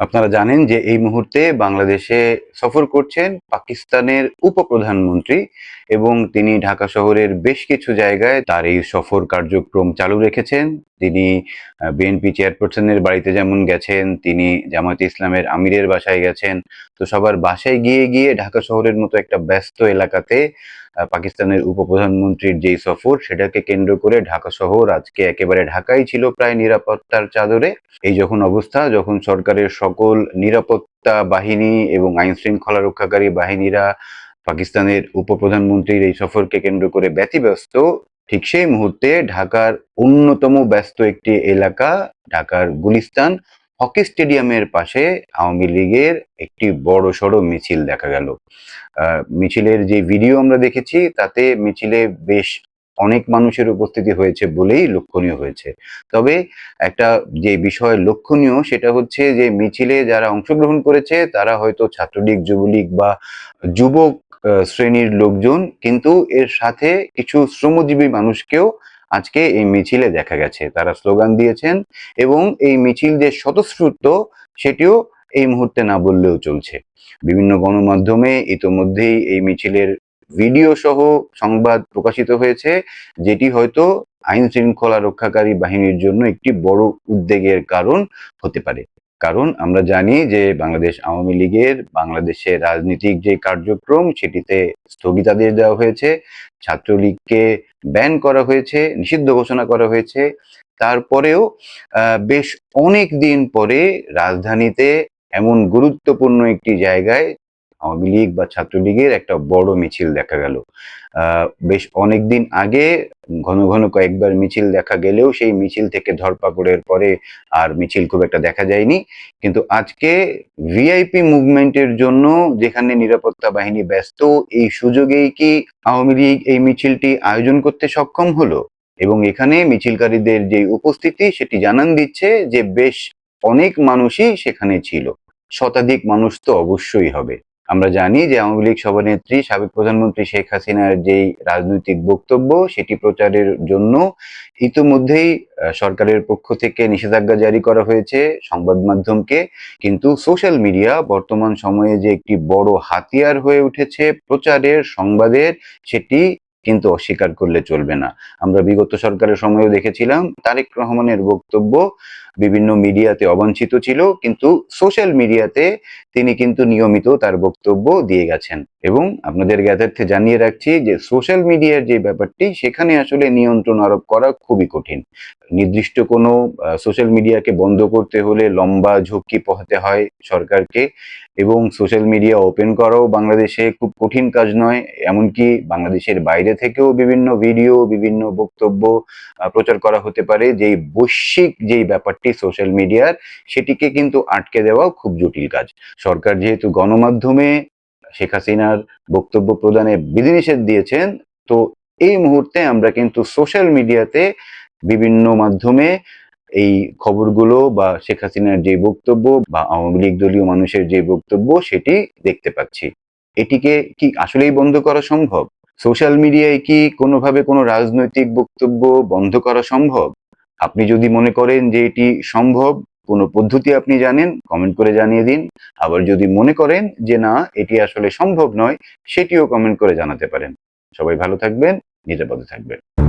আপনারা জানেন যে এই মুহূর্তে বাংলাদেশে সফর করছেন পাকিস্তানের উপপ্রধানমন্ত্রী এবং তিনি ঢাকা শহরের বেশ কিছু জায়গায় তার এই সফর কার্যক্রম চালু রেখেছেন। তিনি বিএনপি চেয়ারপারসনের বাড়িতে যেমন গেছেন, তিনি জামায়াতে ইসলামের আমিরের বাসায় গেছেন। তো সবার বাসায় গিয়ে গিয়ে ঢাকা শহরের মতো একটা ব্যস্ত এলাকাতে পাকিস্তানের উপপ্রধানমন্ত্রীর যেই সফর, সেটাকে কেন্দ্র করে ঢাকা শহর আজকে একেবারে ঢাকাই ছিল প্রায় নিরাপত্তার চাদরে। এই যখন অবস্থা, যখন সরকারের সকল নিরাপত্তা বাহিনী এবং আইন শৃঙ্খলা রক্ষাকারী বাহিনীরা পাকিস্তানের উপপ্রধানমন্ত্রীর এই সফরকে কেন্দ্র করে ব্যতিব্যস্ত। ঠিক সেই মুহূর্তে ঢাকার অন্যতম ব্যস্ত একটি এলাকা, ঢাকার গুলিস্তান, হকি স্টেডিয়ামের পাশে আওয়ামী লীগের একটি বড় সড়ো মিছিল দেখা গেল। মিছিলের যে ভিডিও আমরা দেখেছি, তাতে মিছিলে বেশ অনেক মানুষের উপস্থিতি হয়েছে বলেই লক্ষণীয় হয়েছে। তবে একটা যে বিষয় লক্ষণীয় সেটা হচ্ছে যে মিছিলে যারা অংশগ্রহণ করেছে, তারা হয়তো ছাত্রলীগ, যুবলীগ বা যুবক শ্রেণির লোকজন, কিন্তু এর সাথে কিছু শ্রমজীবী মানুষকেও আজকে এই মিছিলে দেখা গেছে। তারা স্লোগান দিয়েছেন এবং এই মিছিল যে স্বতঃস্ফূর্ত, সেটিও এই মুহূর্তে না বললেও চলছে। বিভিন্ন গণমাধ্যমে ইতোমধ্যেই এই মিছিলের ভিডিও সহ সংবাদ প্রকাশিত হয়েছে, যেটি হয়তো আইন শৃঙ্খলা রক্ষাকারী বাহিনীর জন্য একটি বড় উদ্বেগের কারণ হতে পারে। কারণ আমরা জানি যে বাংলাদেশ আওয়ামী লীগের, বাংলাদেশের রাজনৈতিক যে কার্যক্রম, সেটিতে স্থগিতাদেশ দেওয়া হয়েছে, ছাত্রলীগকে ব্যান করা হয়েছে, নিষিদ্ধ ঘোষণা করা হয়েছে। তারপরেও বেশ অনেক দিন পরে রাজধানীতে এমন গুরুত্বপূর্ণ একটি জায়গায় আওয়ামী লীগ বা ছাত্রলীগের একটা বড় মিছিল দেখা গেল। বেশ অনেকদিন আগে ঘন ঘন কয়েকবার মিছিল দেখা গেলেও সেই মিছিল থেকে ধরপাকড়ের পরে আর মিছিল খুব একটা দেখা যায়নি। কিন্তু আজকে ভিআইপি মুভমেন্টের জন্য যেখানে নিরাপত্তা বাহিনী ব্যস্ত, এই সুযোগেই কি আওয়ামী লীগ এই মিছিলটি আয়োজন করতে সক্ষম হলো? এবং এখানে মিছিলকারীদের যে উপস্থিতি সেটি জানান দিচ্ছে যে বেশ অনেক মানুষই সেখানে ছিল। শতাধিক মানুষ তো অবশ্যই হবে। আমরা জানি যে আওয়ামী লীগ সভানেত্রী, সাবেক প্রধানমন্ত্রী শেখ হাসিনার যেই রাজনৈতিক বক্তব্য, সেটি প্রচারের জন্য ইতিমধ্যেই সরকারের পক্ষ থেকে নিষেধাজ্ঞা জারি করা হয়েছে সংবাদ মাধ্যমকে। কিন্তু সোশ্যাল মিডিয়া বর্তমান সময়ে যে একটি বড় হাতিয়ার হয়ে উঠেছে প্রচারের, সংবাদের, সেটি কিন্তু অস্বীকার করলে চলবে না। আমরা বিগত সরকারের সময়ও দেখেছিলাম, তারেক রহমানের বক্তব্য বিভিন্ন মিডিয়াতে অবাঞ্ছিত ছিল, কিন্তু সোশ্যাল মিডিয়াতে তিনি কিন্তু নিয়মিত তার বক্তব্য দিয়ে গেছেন। এবং আপনাদের জ্ঞাতার্থে জানিয়ে রাখছি যে, সোশ্যাল মিডিয়ার যে ব্যাপারটি, সেখানে আসলে নিয়ন্ত্রণ আরোপ করা খুবই কঠিন। নির্দিষ্ট কোনো সোশ্যাল মিডিয়াকে বন্ধ করতে হলে লম্বা ঝক্কি পোহাতে হয় সরকারকে। এবং সোশ্যাল মিডিয়া ওপেন করাও বাংলাদেশে খুব কঠিন কাজ নয়। এমনকি বাংলাদেশের বাইরে থেকেও বিভিন্ন ভিডিও, বিভিন্ন বক্তব্য প্রচার করা হতে পারে। যেই বৈশ্বিক যেই ব্যাপারটি সোশ্যাল মিডিয়ার সেটিকে কিন্তু আটকে দেওয়াও খুব জটিল কাজ। সরকার যেহেতু গণমাধ্যমে শেখ হাসিনার বক্তব্য প্রদানে বিধিনিষেধ দিয়েছেন, তো এই মুহূর্তে আমরা কিন্তু সোশ্যাল মিডিয়াতে বিভিন্ন মাধ্যমে এই খবরগুলো বা শেখ হাসিনার যে বক্তব্য বা আওয়ামী লীগ দলীয় মানুষের যে বক্তব্য, সেটি দেখতে পাচ্ছি। এটিকে কি আসলেই বন্ধ করা সম্ভব? সোশ্যাল মিডিয়ায় কি কোনোভাবে কোনো রাজনৈতিক বক্তব্য বন্ধ করা সম্ভব? আপনি যদি মনে করেন যে এটি সম্ভব, কোনো পদ্ধতি আপনি জানেন কমেন্ট করে জানিয়ে দিন। আবার যদি মনে করেন যে না, এটি আসলে সম্ভব নয়, সেটিও কমেন্ট করে জানাতে পারেন। সবাই ভালো থাকবেন, নিরাপদে থাকবেন।